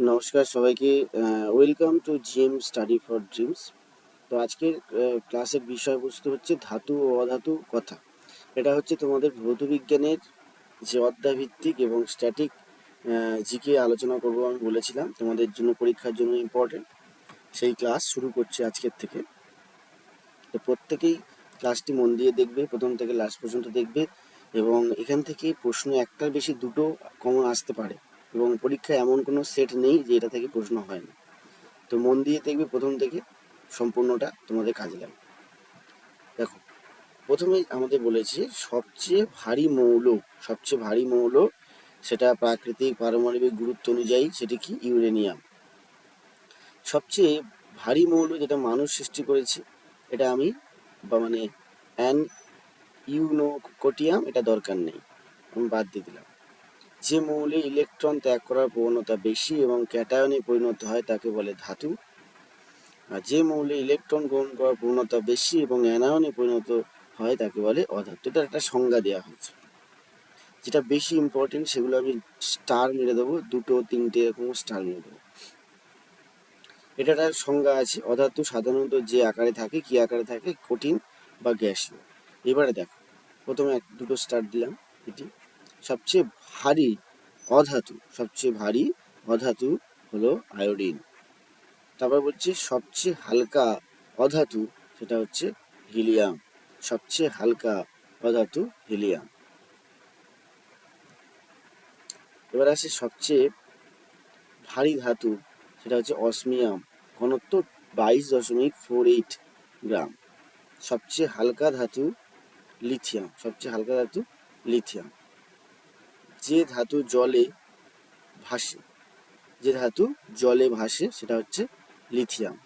নমস্কার সবাইকে welcome to GM study for dreams তো আজকের ক্লাসের বিষয়বস্তু হচ্ছে ধাতু ও অধাতু কথা। এটা হচ্ছে তোমাদের ভৌত বিজ্ঞানের যে অধ্যায়ভিত্তিক এবং স্ট্যাটিক জিকে আলোচনা করব আমি বলেছিলাম। তোমাদের জন্য, পরীক্ষার জন্য ইম্পর্টেন্ট সেই ক্লাস শুরু করছে আজকের থেকে। তো প্রত্যেকেই ক্লাসটি মন দিয়ে দেখবে, প্রথম থেকে লাস্ট পর্যন্ত দেখবে এবং এখান থেকে প্রশ্ন একটার বেশি দুটো কমন আসতে পারে। এবং পরীক্ষায় এমন কোনো সেট নেই যে এটা থেকে প্রশ্ন হয় না। তো মন দিয়ে দেখবে প্রথম থেকে সম্পূর্ণটা তোমাদের কাজে লাগবে। দেখো প্রথমে আমাদের বলেছে সবচেয়ে ভারী মৌল, সবচেয়ে ভারী মৌল সেটা প্রাকৃতিক পারমাণবিক গুরুত্ব অনুযায়ী সেটি কি? ইউরেনিয়াম। সবচেয়ে ভারী মৌল যেটা মানুষ সৃষ্টি করেছে, এটা আমি বা মানে অ্যান ইউনোকোটিয়াম, এটা দরকার নেই। আমি বাদ দিয়ে দিলাম। যে মৌলে ইলেকট্রন ত্যাগ করার প্রবণতা বেশি এবং ক্যাটায়নে পরিণত হয় তাকে বলে ধাতু। আর যে মৌলে ইলেকট্রন গ্রহণ করার প্রবণতা বেশি এবং অ্যানায়নে পরিণত হয় তাকে বলে অধাতু। এটা একটা সংজ্ঞা দেওয়া হয়েছে। যেটা বেশি ইম্পর্টেন্ট সেগুলো আমি স্টার মেরে দেবো, দুটো, তিনটে এরকম স্টার মেরে দেবো। এটা একটা সংজ্ঞা আছে, অধাতু সাধারণত যে আকারে থাকে, কি আকারে থাকে, কঠিন বা গ্যাসীয়। এবারে দেখো, প্রথমে এক, দুটো স্টার দিলাম, এটি। সবচেয়ে ভারী অধাতু, সবচেয়ে ভারী অধাতু হলো আয়োডিন। তারপর বলছি সবচেয়ে হালকা অধাতু সেটা হচ্ছে হিলিয়াম। সবচেয়ে হালকা অধাতু হিলিয়াম। এবার আসে সবচেয়ে ভারী ধাতু সেটা হচ্ছে অসমিয়াম, ঘনত্ব বাইশ দশমিক ফোর এইট গ্রাম। সবচেয়ে হালকা ধাতু লিথিয়াম, সবচেয়ে হালকা ধাতু লিথিয়াম। যে ধাতু জলে ভাসে, যে ধাতু জলে ভাসে সেটা হচ্ছে লিথিয়াম।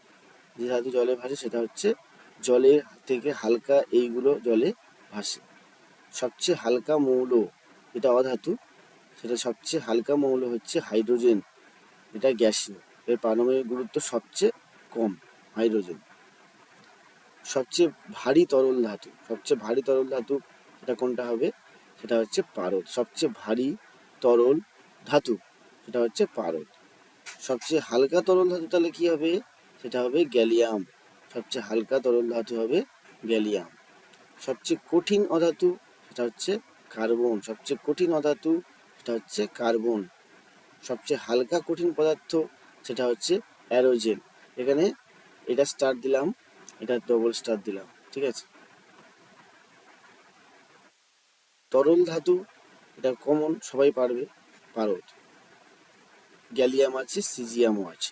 যে ধাতু জলে ভাসে সেটা হচ্ছে জলের থেকে হালকা এইগুলো জলে ভাসে। সবচেয়ে হালকা মৌল এটা অধাতু, সেটা সবচেয়ে হালকা মৌল হচ্ছে হাইড্রোজেন, এটা গ্যাসীয়। এর পারমাণবিক গুরুত্ব সবচেয়ে কম হাইড্রোজেন। সবচেয়ে ভারী তরল ধাতু, সবচেয়ে ভারী তরল ধাতু এটা কোনটা হবে? সেটা হচ্ছে পারদ। সবচেয়ে ভারী তরল ধাতু, সেটা হচ্ছে পারদ। সবচেয়ে হালকা তরল ধাতু তাহলে কি হবে? সেটা হবে গ্যালিয়াম। সবচেয়ে হালকা তরল ধাতু হবে গ্যালিয়াম। সবচেয়ে কঠিন অধাতু, সেটা হচ্ছে কার্বন। সবচেয়ে কঠিন অধাতু, সেটা হচ্ছে কার্বন। সবচেয়ে হালকা কঠিন পদার্থ, সেটা হচ্ছে অ্যারোজেন। এখানে এটা স্টার দিলাম, এটা ডবল স্টার দিলাম, ঠিক আছে? তরল ধাতু, এটা কমন সবাই পারবে পারদ গ্যালিয়াম আছে সিজিয়ামও আছে।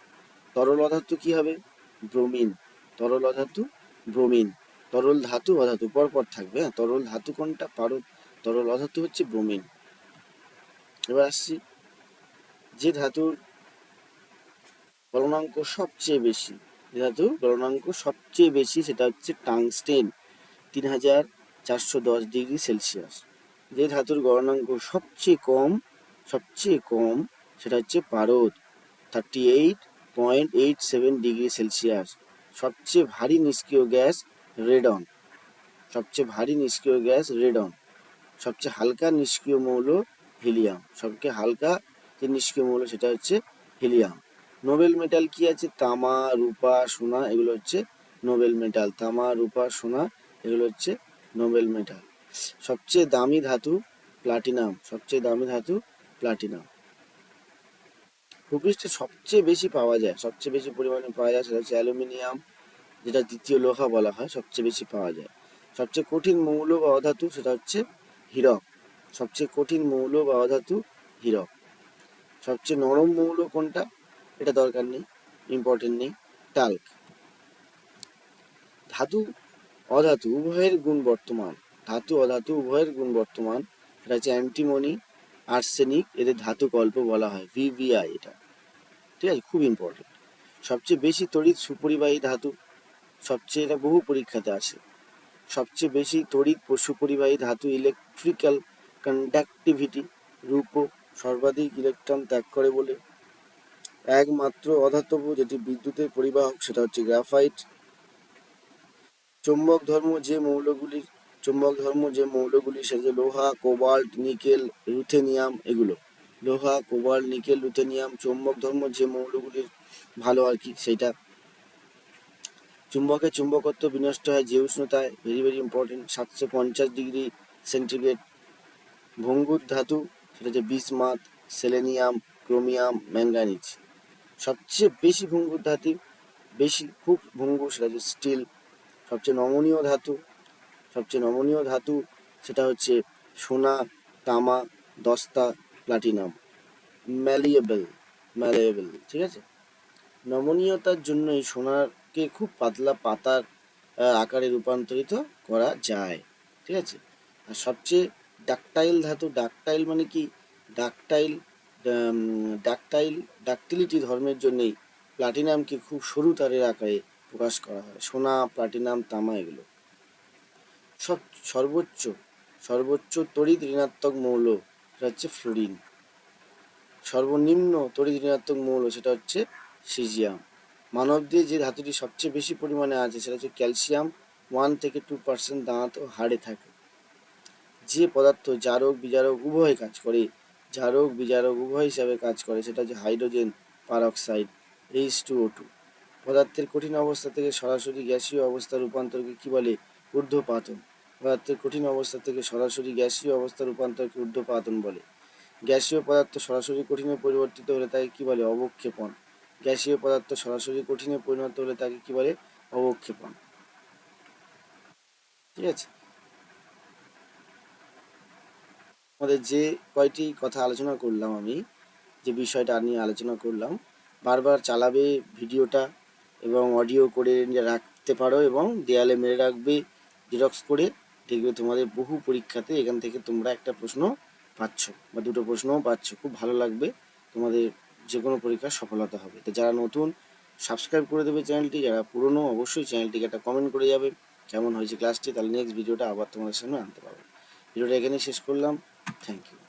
তরল অধাতু কি হবে? ব্রোমিন তরল অধাতু ব্রোমিন তরল ধাতু, অধাতু, পরপর থাকবে হ্যাঁ? তরল ধাতু কোনটা? পারদ তরল অধাতু হচ্ছে ব্রোমিন এবার আসছি, যে ধাতুর গলনাঙ্ক সবচেয়ে বেশি, যে ধাতুর গলনাঙ্ক সবচেয়ে বেশি, সেটা হচ্ছে টাংস্টেন, তিন হাজার চারশো দশ ডিগ্রি সেলসিয়াস। যে ধাতুর গলনাঙ্ক সবচেয়ে কম সবচেয়ে কম সেটা হচ্ছে পারদ thirty eight point eight seven degree Celsius সবচেয়ে ভারী নিষ্ক্রিয় গ্যাস রেডন, সবচেয়ে ভারী নিষ্ক্রিয় গ্যাস রেডন, সবচেয়ে হালকা নিষ্ক্রিয় মৌল হিলিয়াম, সবচেয়ে হালকা যে নিষ্ক্রিয় মৌল সেটা হচ্ছে হিলিয়াম। নোবেল মেটাল কি আছে? তামা, রূপা, সোনা, এগুলো হচ্ছে নোবেল মেটাল। তামা, রূপা, সোনা, এগুলো হচ্ছে নোবেল মেটাল। সবচেয়ে দামি ধাতু প্লাটিনাম, সবচেয়ে দামি ধাতু প্লাটিনাম। ভূপৃষ্ঠে সবচেয়ে বেশি পাওয়া যায়, সবচেয়ে বেশি পরিমাণে পাওয়া যায় সেটা হচ্ছে অ্যালুমিনিয়াম, যেটা দ্বিতীয় লোহা বলা হয়, সবচেয়ে বেশি পাওয়া যায়। সবচেয়ে কঠিন মৌল বা অধাতু সেটা হচ্ছে হীরক। সবচেয়ে কঠিন মৌল বা অধাতু হীরক। সবচেয়ে নরম মৌল কোনটা? এটা দরকার নেই ইম্পর্টেন্ট নেই টাল্ক ধাতু, অধাতু উভয়ের গুণ বর্তমান। ধাতু, অধাতু উভয়ের গুণ বর্তমান। এটা হচ্ছে অ্যান্টিমনি আর্সেনিক এদের ধাতু কল্প বলা হয় ভিভিআই এটা। ঠিক আছে? খুব ইম্পর্টেন্ট সবচেয়ে বেশি তড়িৎ সুপরিবাহী ধাতু, সবচেয়ে এটা বহু পরীক্ষাতে আসে। সবচেয়ে বেশি তড়িৎ সুপরিবাহী ধাতু ইলেকট্রিক্যাল কন্ডাক্টিভিটি রূপ, সর্বাধিক ইলেকট্রন ত্যাগ করে বলে। একমাত্র অধাতব যেটি বিদ্যুতের পরিবাহক, সেটা হচ্ছে গ্রাফাইট চৌম্বক ধর্ম যে মৌলগুলির চৌম্বক ধর্ম যে মৌলগুলি সেটা লোহা, কোবাল্ট, নিকেল, রুথেনিয়াম এগুলো। লোহা কোবাল নিকেল, রুথেনিয়াম চুম্বক ধর্ম যে মৌলগুলির ভালো আর কি সেইটা চুম্বকের চুম্বকত্ব বিনষ্ট হয় যে উষ্ণতায় ভেরি ভেরি ইম্পর্টেন্ট সাতশো পঞ্চাশ ডিগ্রি সেন্টিগ্রেড। ভঙ্গুর ধাতু, সেটা হচ্ছে বিসমাত সেলেনিয়াম, ক্রোমিয়াম ম্যাঙ্গানিজ সবচেয়ে বেশি ভঙ্গুর ধাতু, বেশি, খুব ভঙ্গুর, সেটা হচ্ছে স্টিল। সবচেয়ে নমনীয় ধাতু সবচেয়ে নমনীয় ধাতু সেটা হচ্ছে সোনা, তামা, দস্তা, প্লাটিনাম। ম্যালিয়েবল ম্যালিয়েবল ঠিক আছে? নমনীয়তার জন্যই সোনাকে খুব পাতলা পাতার আকারে রূপান্তরিত করা যায়, ঠিক আছে? আর সবচেয়ে ডাকটাইল ধাতু ডাকটাইল মানে কি? ডাকটাইল ডাকটাইল ডাকটিলিটি ধর্মের জন্যই প্লাটিনামকে খুব সরু তারের আকারে প্রকাশ করা হয়। সোনা প্লাটিনাম তামা এগুলো। সব সর্বোচ্চ সর্বোচ্চ তড়িৎ ঋণাত্মক মৌল, সেটা হচ্ছে ফ্লোরিন। সর্বনিম্ন তড়িৎ ঋণাত্মক মৌল, সেটা হচ্ছে সিজিয়াম। মানব দিয়ে যে ধাতুটি সবচেয়ে বেশি পরিমাণে আছে, সেটা হচ্ছে ক্যালসিয়াম, ওয়ান থেকে টু পার্সেন্ট দাঁত ও হাড়ে থাকে। যে পদার্থ জারক, বিজারক উভয় কাজ করে, জারক, বিজারক উভয় হিসাবে কাজ করে, সেটা হচ্ছে hydrogen peroxide, H two O two. পদার্থের কঠিন অবস্থা থেকে সরাসরি গ্যাসীয় অবস্থার রূপান্তরকে কি বলে? ঊর্ধ্বপাতন পদার্থের কঠিন অবস্থা থেকে সরাসরি গ্যাসীয় অবস্থা রূপান্তরকে ঊর্ধ্বপাতন বলে। গ্যাসীয় পদার্থ সরাসরি কঠিনে পরিবর্তিত হলে তাকে কি বলে? অবক্ষেপণ। গ্যাসীয় পদার্থ সরাসরি কঠিনে পরিণত হলে তাকে কি বলে? অবক্ষেপণ। ঠিক আছে? আমাদের যে কয়টি কথা আলোচনা করলাম আমি, যে বিষয়টা নিয়ে আলোচনা করলাম, বারবার চালাবে ভিডিওটা এবং অডিও করে রাখতে পারো এবং দেয়ালে মেরে রাখবে। জেরক্স করে দেখবে তোমাদের বহু পরীক্ষাতে এখান থেকে তোমরা একটা প্রশ্ন পাচ্ছ বা দুটো প্রশ্নও পাচ্ছ। খুব ভালো লাগবে। তোমাদের যে কোনো পরীক্ষা সফলতা হবে। তো যারা নতুন সাবস্ক্রাইব করে দেবে চ্যানেলটি। যারা পুরনো, অবশ্যই চ্যানেলটিকে একটা কমেন্ট করে যাবে। কেমন হয়েছে ক্লাসটি তাহলে নেক্সট ভিডিওটা আবার তোমাদের সামনে আনতে পারব। ভিডিওটা এখানেই শেষ করলাম। Thank you